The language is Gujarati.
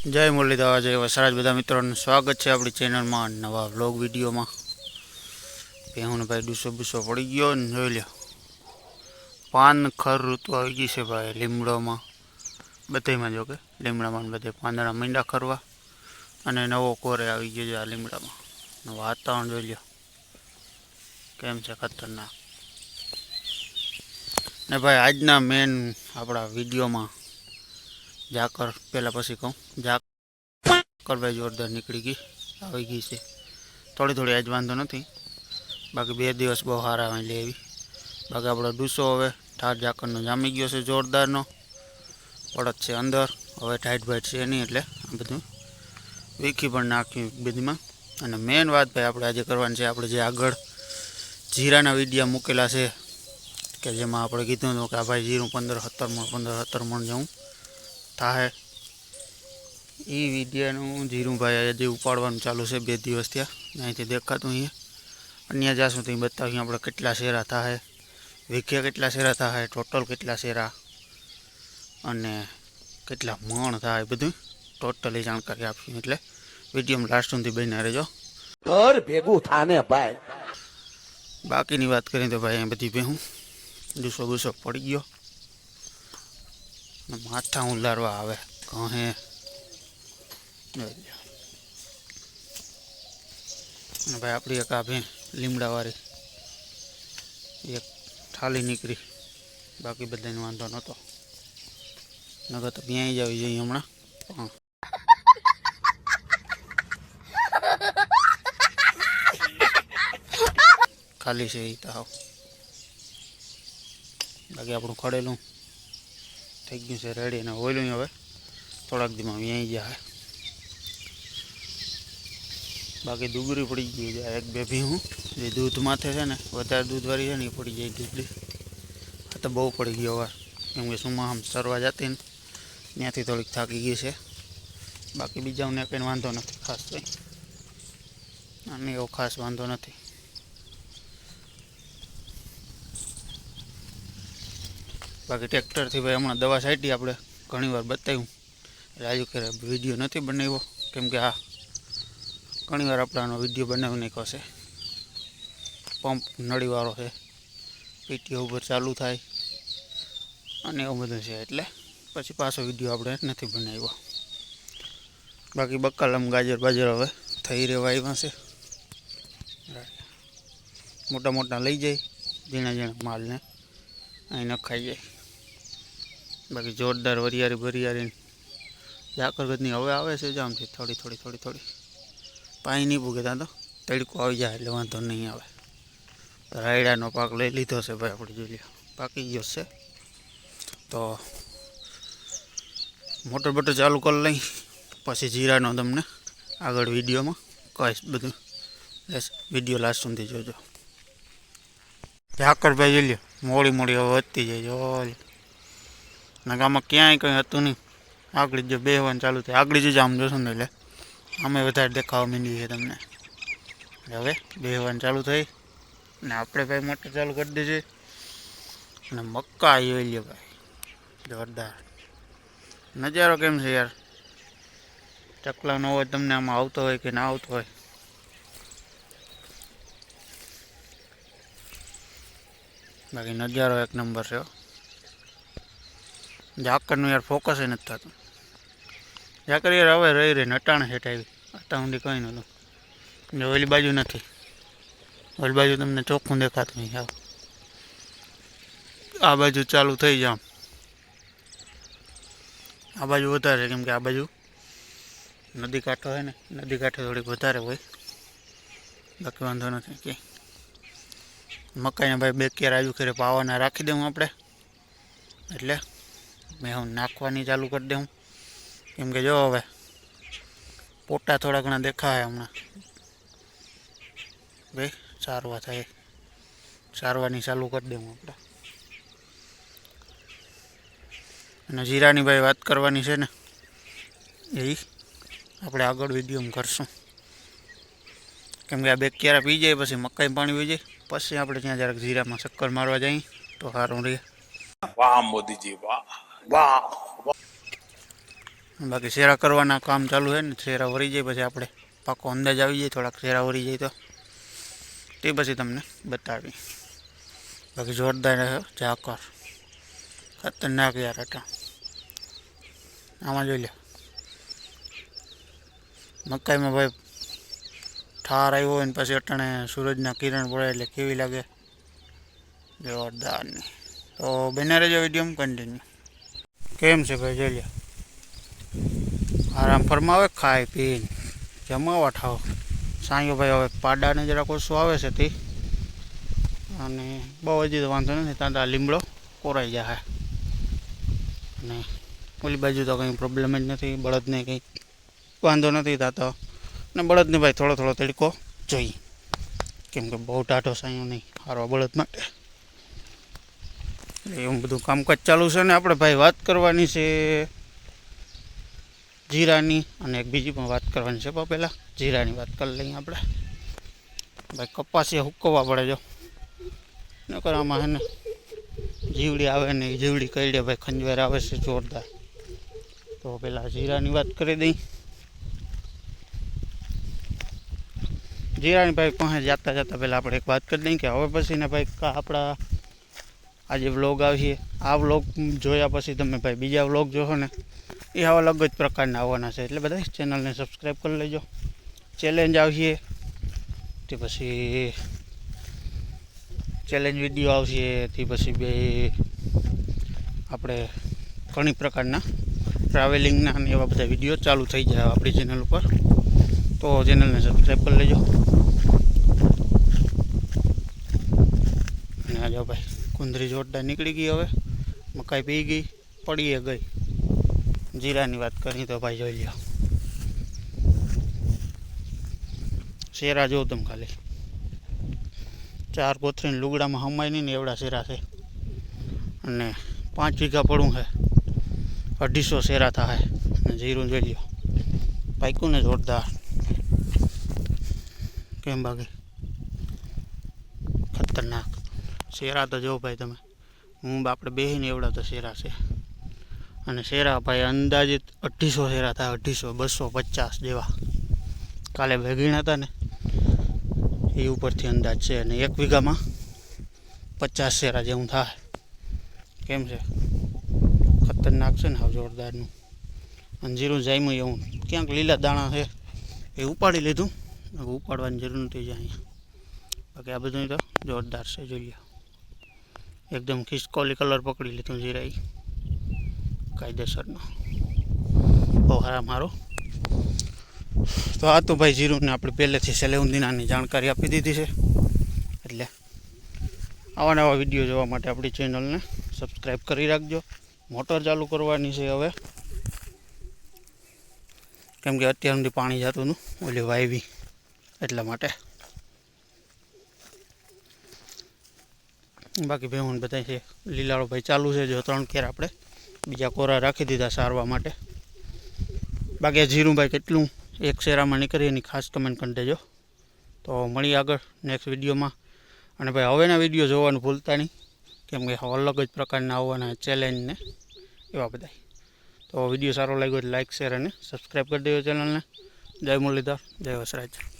જય મુરલીધા જય વસરાજ. બધા મિત્રોનું સ્વાગત છે આપણી ચેનલમાં નવા વ્લોગ વિડીયોમાં. પહેું ભાઈ ડૂસો બૂસો પડી ગયો ને જોઈ લ્યો. પાન ખર ઋતુ આવી ગઈ છે ભાઈ લીમડોમાં. બધામાં જો કે લીમડામાં બધે પાંદડા મીંડા ખરવા. અને નવો કોરે આવી ગયો છે આ લીમડામાં. વાતાવરણ જોઈ લ્યો. કેમ છે ખતરનાક? ને ભાઈ આજના મેન આપણા વિડીયોમાં ઝાકર પહેલાં પછી કહું. ઝાકર ભાઈ, જોરદાર નીકળી ગઈ. આવી ગઈ છે. થોડી થોડી આજ વાંધો નથી. બાકી બે દિવસ બહુ સારા આવે લે એવી. બાકી આપણો ડૂસો હવે ઠાર ઝાકરનો જામી ગયો છે જોરદારનો. પડત છે અંદર. હવે ટાઈટ બાઈટ છે નહીં એટલે આ બધું વીખી પણ નાખ્યું બધીમાં અને મેઇન વાત ભાઈ આપણે આજે કરવાની છે આપણે જે આગળ જીરાના વિડીયા મૂકેલા છે, કે જેમાં આપણે કીધું હતું કે આ ભાઈ જીરું પંદર, સત્તર મણ, પંદર, સત્તર મણ જેવું. થાય એ વિડીયાનું જીરુંભાઈ આજે ઉપાડવાનું ચાલુ છે બે દિવસ ત્યાં અહીંથી દેખાતું અહીંયા. અન્ય જ્યાં સુધી બતાવીએ આપણે કેટલા શેરા થાય વિખ્યા કેટલા શેરા થાય ટોટલ કેટલા શેરા. અને કેટલા મણ થાય બધું. ટોટલી જાણકારી આપશું એટલે વિડીયોમાં લાસ્ટ સુધી બન્યા રહેજો. ઘર ભેગું થાને ભાઈ. બાકીની વાત કરીએ તો ભાઈ અહીં બધી ભેહું. દુસો ગુસ્સો પડી ગયો. માથા ઉલારવા આવે. કહે અને ભાઈ આપણી એક આભી લીમડાવાળી એક થાળી નીકળી. બાકી બધાને વાંધો નહોતો. નગર તો ક્યાંય જ આવી જઈએ હમણાં. પણ ખાલી છે એ તો બાકી આપણું ખડેલું થઈ ગયું છે રેડી અને ઓયલું હવે. થોડાક દીમાં વ્યાઈ જાય બાકી દુબરી પડી ગઈ છે, એક બે ભીહું જે દૂધ માથે છે ને, વધારે દૂધવાળી છે ને, એ પડી જાય દૂધડી આ તો બહુ પડી ગયો હવે કેમ કે સુમાં આમ સરવા જતી ને, ત્યાંથી થોડીક થાકી ગઈ છે. બાકી બીજાઓને કંઈ વાંધો નથી, ખાસ કંઈ. અને એવો ખાસ વાંધો નથી. બાકી ટ્રેક્ટરથી ભાઈ હમણાં દવા છાંટી આપણે. ઘણીવાર બતાવ્યું રાજુ કે વીડિયો નથી બનાવ્યો. કેમ કે આ ઘણીવાર આપણે આનો વીડિયો બનાવી નાખ્યો પંપ નળીવાળો છે. પીટીઓ ઉપર ચાલુ થાય. અને એવું બધું છે એટલે પછી પાછો વીડિયો આપણે નથી બનાવ્યો. બાકી બક્કાલમ ગાજર બાજર હવે થઈ રહેવા આવ્યા છે. મોટા મોટા લઈ જાય, ઝીણા ઝીણા માલને. અહીં નખાઈ જાય. બાકી જોરદાર વરિયારી બરિયારી ઝાકરગતની હવે આવે છે જામથી થોડી થોડી થોડી થોડી. પાણી નહીં પૂગે ત્યાં તો તડકો આવી જાય એટલે વાંધો નહીં આવે. રાયડાનો પાક લઈ લીધો છે ભાઈ આપણે જોઈ લ્યો. પાકી ગયો છે. તો મોટર બોટર ચાલુ કરી લઈ, પછી જીરાનો તમને આગળ વિડીયોમાં કહીશ બધું. બસ વીડિયો લાસ્ટ સુધી જોજો. ઝાકરભાઈ જોઈ લ્યો, મોડી મોડી હવે વધતી જાય. જો ના ગામમાં ક્યાંય કંઈ હતું નહીં. આગળ જો બેહવાનું ચાલુ થાય. આગળ જ આમ જોશો ને એટલે અમે વધારે દેખાવા માંડી છે તમને. હવે બેહવાનું ચાલુ થઈ. ને આપણે ભાઈ મોટર ચાલુ કરી દેજે અને મક્કા આવી લ્યો ભાઈ. જોરદાર. નજારો કેમ છે યાર? ચકલાનો અવાજ તમને આમાં આવતો હોય કે ના આવતો હોય? બાકી નજારો એક નંબર છે. ઝાકરનું યાર ફોકસ નથી થતું. ઝાકર યાર હવે રહી રહી નટાણ હેઠ આવી. અત્યાર સુધી કંઈ નહોતું. ઓલી બાજુ નથી. ઓલી બાજુ તમને ચોખ્ખું દેખાતું નહીં, આવ. આ બાજુ ચાલુ થઈ જામ આ બાજુ વધારે, કેમ કે આ બાજુ નદી કાંઠો હોય ને, નદી કાંઠે થોડીક વધારે હોય. બાકી વાંધો નથી કે મકાઈને ભાઈ બે કેર આજુ ખેરે, પાવાના રાખી દઉં આપણે. એટલે મેં હું નાખવાની ચાલુ કરી દઉં. કેમ કે જો હવે પોટા થોડા ઘણા દેખાય હમણાં. ભાઈ સારવા થાય. સારવાની ચાલુ કરી દઉં આપણે. અને જીરાની ભાઈ વાત કરવાની છે ને, એ આપણે આગળ વિડીયોમાં કરશું. કેમ કે આ બે ક્યારા પી જાય, પછી મકાઈ પાણી પી જાય, પછી આપણે ત્યાં જરાક જીરામાં ચક્કર મારવા જઈએ, તો સારું રહે. વાહ મોદીજી વાહ વાહ. બાકી શેરા કરવાના કામ ચાલુ છે ને, શેરા વરી જાય પછી આપણે પાકો અંદાજ આવી જાય, થોડાક શેરા વરી જાય તો. તે પછી તમને બતાવી. બાકી જોરદાર છે, ઝાકર. ખતરનાક યાર હતા. આમાં જોઈ લે મકાઈમાં ભાઈ ઠાર આવ્યો હોય ને પછી અટાણે સૂરજના કિરણ પડે એટલે કેવી લાગે? જોરદારની. તો બને રહેજો વીડિયો કન્ટિન્યુ કેમ છે ભાઈ, જોઈ આરામ ફરમાવે, ખાય, પીને. જમાવા ઠાવ સાંયો ભાઈ, હવે પાડાને જરાક ઓછું આવે છે તે. અને બહુ હજી તો વાંધો નથી ત્યાં લીમડો કોરાઈ જાય અને ઓલી બાજુ તો કંઈ પ્રોબ્લેમ જ નથી, બળદને કંઈ વાંધો નથી થતો. ને બળદને ભાઈ થોડો થોડો તડકો જોઈએ. કેમ કે બહુ ટાઢો સાંયો નહીં સારો બળદ માટે. એવું બધું કામકાજ ચાલુ છે ને આપણે ભાઈ વાત કરવાની છે જીરાની અને એક બીજી પણ વાત કરવાની છે. પહેલાં જીરાની વાત કરી લઈએ આપણે. ભાઈ કપાસી હુકવવા પડે જો. નકર આમાં હે જીવડી આવે ને જીવડી જીવડી કઈડે ભાઈ ખંજવેર આવે છે જોરદાર. તો પહેલાં જીરાની વાત કરી દઈ જીરાની ભાઈ પાસે જતા જતા પહેલાં આપણે એક વાત કરી દઈએ કે હવે પછી ને ભાઈ આપણા આ જે વ્લોગ આવીએ આ વ્લોગ જોયા પછી તમે ભાઈ બીજા વ્લોગ જોશો ને, એ આવા અલગ જ પ્રકારના આવવાના છે. એટલે બધા ચેનલને સબસ્ક્રાઈબ કરી લેજો. ચેલેન્જ આવશે. તે પછી ચેલેન્જ વીડિયો આવશે. તે પછી બે આપણે ઘણી પ્રકારના ટ્રાવેલિંગના અને એવા બધા વીડિયો ચાલુ થઈ જાય આપણી ચેનલ ઉપર. તો ચેનલને સબસ્ક્રાઈબ કરી લેજો. અને આ ભાઈ. કુંદરી જોરદાર નીકળી ગઈ હવે. મકાઈ પી ગઈ, પડીએ ગઈ. જીરાની વાત કરી તો ભાઈ જોઈ લ્યો. શેરા જોઉં તમે ખાલી. ચાર કોથરીને લુગડામાં હમાય નહીં ને એવડા શેરા છે. અને પાંચ વીઘા પડું છે. અઢીસો શેરા થાય. અને જીરું જોઈ લ્યો. પાક્યું ને જોરદાર. કેમ બાકી? ખતરનાક. શેરા તો જો ભાઈ તમે. હું આપણે બેહીને એવડા તો શેરા છે. અને શેરા ભાઈ અંદાજિત અઢીસો શેરા થાય, અઢીસો, બસો, પચાસ જેવા. કાલે ભેગીણા હતા ને, એ ઉપરથી અંદાજ છે અને એક વીઘામાં પચાસ શેરા જેવું થાય. કેમ છે? ખતરનાક છે ને હાવ જોરદારનું. અને જીરું જામ્યું એવું. ક્યાંક લીલા દાણા છે, એ ઉપાડી લીધું. ઉપાડવાની જરૂર નથી જાય અહીંયા. બાકી આ બધું તો જોરદાર છે, જોઈએ. એકદમ ખિસકોલી કલર પકડી લીધું જીરાઈ કાયદેસરનો. બહુ સારા મારો. તો આ તો ભાઈ જીરુને આપણે પહેલેથી સેલેઉંદીનાની જાણકારી આપી દીધી છે. એટલે આવા નવા વીડિયો જોવા માટે આપણી ચેનલને સબસ્ક્રાઈબ કરી રાખજો. મોટર ચાલુ કરવાની છે હવે. કેમ કે અત્યાર સુધી પાણી જતું હતું, ઓલી વાયવી. એટલા માટે. બાકી ભેહું બધા છે, લીલાળો ભાઈ ચાલુ છે, જો ત્રણ કેર આપણે. બીજા કોરા રાખી દીધા સારવા માટે. બાકી જીરુંભાઈ કેટલું એક શેરામાં નીકળી, એની ખાસ કમેન્ટ કરી દેજો તો મળી આગળ નેક્સ્ટ વિડીયોમાં અને ભાઈ, હવેના વીડિયો જોવાનું ભૂલતા નહીં. કેમ કે અલગ જ પ્રકારના આવવાના ચેલેન્જને એવા બધા તો વીડિયો સારો લાગ્યો લાઇક શેર અને સબસ્ક્રાઈબ કરી દેજો ચેનલને જય મુરલીધર, જય વસરાજ.